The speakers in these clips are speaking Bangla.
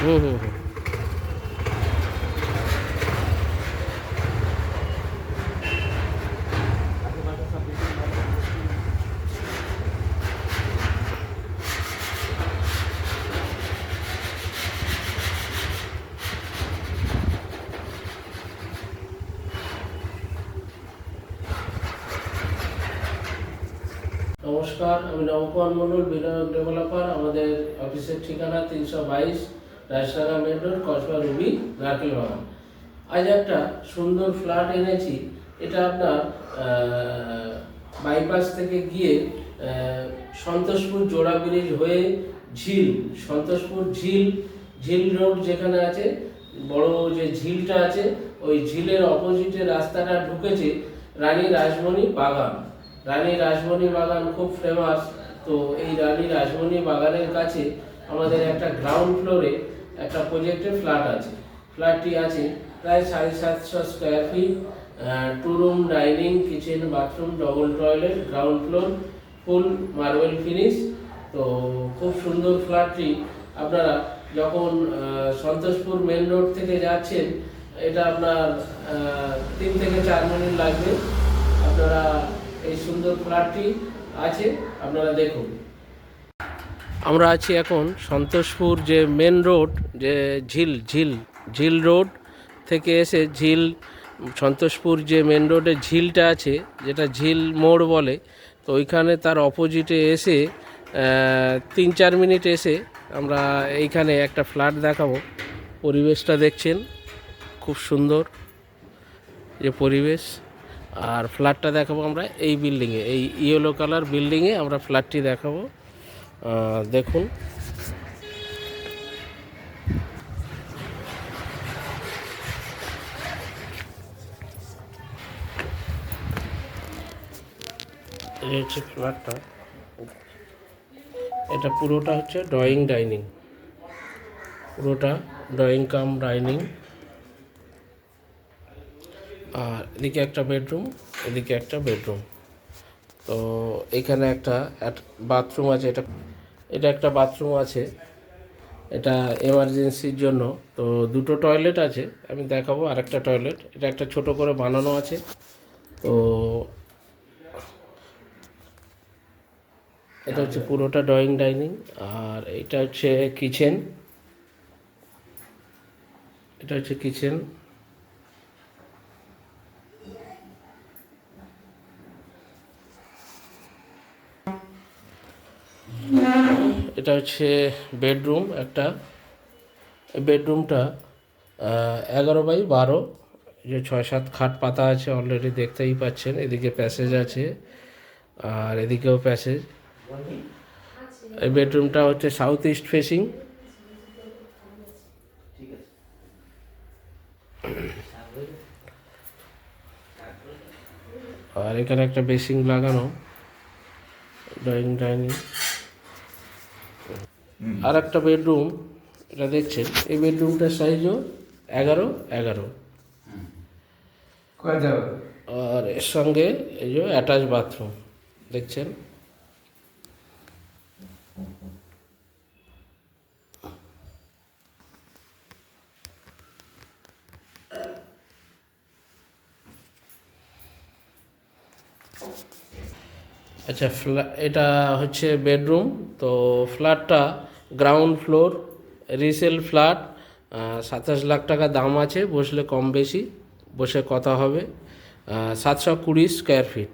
হুম হুম নমস্কার আমি নবকুমার মণ্ডল বিনিয়োগ ডেভেলপার। আমাদের অফিসের ঠিকানা তিনশো বাইশ রাজসাগা main road Kasba Ruby Narkel Bagan আজ একটা সুন্দর ফ্ল্যাট এনেছি। এটা আপনার বাইপাস থেকে গিয়ে সন্তোষপুর জোড়া ব্রিজ হয়ে ঝিল, সন্তোষপুর ঝিল ঝিল রোড যেখানে আছে, বড় যে ঝিলটা আছে, ওই ঝিলের অপোজিটে রাস্তাটা ঢুকেছে রানী রাজমণি বাগান। রানী রাজমণি বাগান খুব ফেমাস তো এই রানী রাজমণি বাগানের কাছে আমাদের একটা গ্রাউন্ড ফ্লোরে একটা প্রজেক্টের ফ্ল্যাট আছে। ফ্ল্যাটটি আছে প্রায় সাড়ে সাতশো square feet two room dining kitchen bathroom double toilet ground floor full marble finish তো খুব সুন্দর ফ্ল্যাটটি আপনারা যখন সন্তোষপুর মেন রোড থেকে যাচ্ছেন, এটা আপনার তিন থেকে চার মিনিট লাগবে। আপনারা এই সুন্দর ফ্ল্যাটটি আছে, আপনারা দেখুন। আমরা আছি এখন সন্তোষপুর যে মেন রোড যে ঝিল ঝিল ঝিল রোড থেকে এসে ঝিল, সন্তোষপুর যে মেন রোডে ঝিলটা আছে, যেটা ঝিল মোড় বলে, তো ওইখানে তার অপোজিটে এসে তিন চার মিনিট এসে আমরা এইখানে একটা ফ্ল্যাট দেখাবো। পরিবেশটা দেখছেন, খুব সুন্দর যে পরিবেশ। আর ফ্ল্যাটটা দেখাবো আমরা এই বিল্ডিংয়ে এই ইয়েলো কালার বিল্ডিংয়ে আমরা ফ্ল্যাটটি দেখাবো। দেখুন। হচ্ছে ফ্ল্যাটটা। এটা পুরোটা হচ্ছে ড্রয়িং ডাইনিং। পুরোটা ড্রয়িং কাম ডাইনিং। আর এদিকে একটা বেডরুম, এদিকে একটা বেডরুম। তো এখানে একটা বাথরুম আছে, এটা এটা একটা বাথরুম আছে। এটা এমার্জেন্সির জন্য। তো দুটো টয়লেট আছে, আমি দেখাবো আর একটা টয়লেট এটা একটা ছোট করে বানানো আছে। তো এটা হচ্ছে পুরোটা ড্রয়িং ডাইনিং আর এটা হচ্ছে কিচেন এটা হচ্ছে কিচেন এটা হচ্ছে বেডরুম, একটা বেডরুমটা এগারো বাই বারো যে ছয় সাত খাট পাতা আছে অলরেডি দেখতেই পাচ্ছেন, এদিকে প্যাসেজ আছে, আর এদিকেও প্যাসেজ এই বেডরুমটা হচ্ছে সাউথ ইস্ট ফেসিং আর এখানে একটা বেসিং লাগানো ড্রয়িং ডাইনিং। আর একটা বেডরুম এটা দেখছেন এই বেডরুমটার সাইজও এগারো এগারো। আর এর সঙ্গে এই যে অ্যাটাচ বাথরুম দেখছেন? আচ্ছা ফ্ল্যা এটা হচ্ছে বেডরুম তো ফ্ল্যাটটা গ্রাউন্ড ফ্লোর রিসেল ফ্ল্যাট সাতাশ লাখ টাকা দাম আছে বসলে কম বেশি বসে কথা হবে সাতশো কুড়ি স্কোয়ার ফিট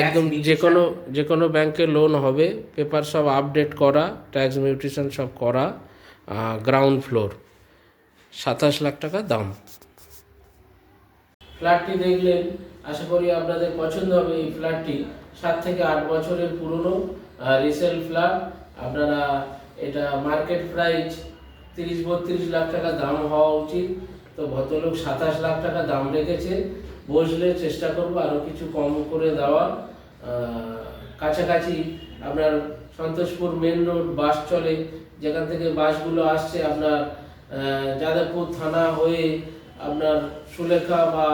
একদম যে কোনো যে কোনো ব্যাংকে লোন হবে পেপার সব আপডেট করা ট্যাক্স মিউটেশন সব করা গ্রাউন্ড ফ্লোর সাতাশ লাখ টাকা দাম। ফ্ল্যাটটি দেখলেন। আশা করি আপনাদের পছন্দ হবে এই ফ্ল্যাটটি। সাত থেকে আট বছরের পুরনো রিসেল ফ্ল্যাট আপনারা এটা মার্কেট প্রাইস তিরিশ বত্রিশ লাখ টাকা দাম হওয়া উচিত। তো ভদ্রলোক সাতাশ লাখ টাকা দাম রেখেছে। বসলে চেষ্টা করব আরও কিছু কম করে দেওয়ার। কাছাকাছি আপনার সন্তোষপুর মেন রোড বাস চলে। যেখান থেকে বাসগুলো আসছে আপনার যাদবপুর থানা হয়ে আপনার সুলেখা বা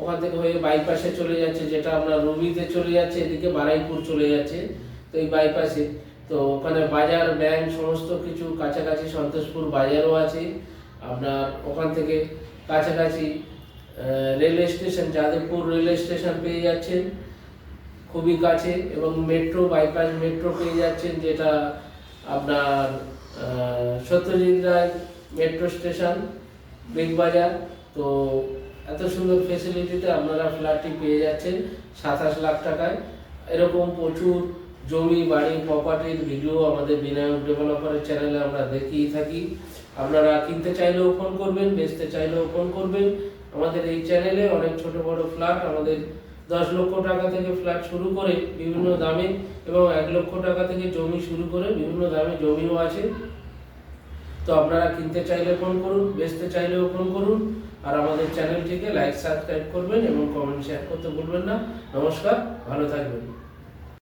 ওখান থেকে হয়ে বাইপাসে চলে যাচ্ছে, যেটা আপনার রবিতে চলে যাচ্ছে, এদিকে বারাইপুর চলে যাচ্ছে, তো এই বাইপাসে তো ওখানে বাজার, ব্যাংক, সমস্ত কিছু কাছাকাছি, সন্তোষপুর বাজারও আছে। আপনার ওখান থেকে কাছাকাছি railway station Jadavpur railway station পেয়ে যাচ্ছেন, খুবই কাছে, এবং মেট্রো বাইপাস মেট্রো পেয়ে যাচ্ছেন, যেটা আপনার Satyajit Ray metro station Big Bazaar. তো এত সুন্দর ফেসিলিটিতে আপনারা ফ্ল্যাটটি পেয়ে যাচ্ছেন সাতাশ লাখ টাকায়। এরকম প্রচুর জমি, বাড়ি প্রপার্টির ভিডিও আমাদের বিনায়ক ডেভেলপারের চ্যানেলে আমরা দেখিয়ে থাকি। আপনারা কিনতে চাইলেও ফোন করবেন, বেচতে চাইলেও ফোন করবেন। আমাদের এই চ্যানেলে অনেক ছোট বড় ফ্ল্যাট আমাদের দশ লক্ষ টাকা থেকে ফ্ল্যাট শুরু করে বিভিন্ন দামে এবং এক লক্ষ টাকা থেকে জমি শুরু করে বিভিন্ন দামে জমিও আছে। তো আপনারা কিনতে চাইলে ফোন করুন, বেচতে চাইলেও ফোন করুন। আর আমাদের চ্যানেলটিকে লাইক, সাবস্ক্রাইব করবেন এবং কমেন্ট শেয়ার করতে ভুলবেন না। নমস্কার, ভালো থাকবেন।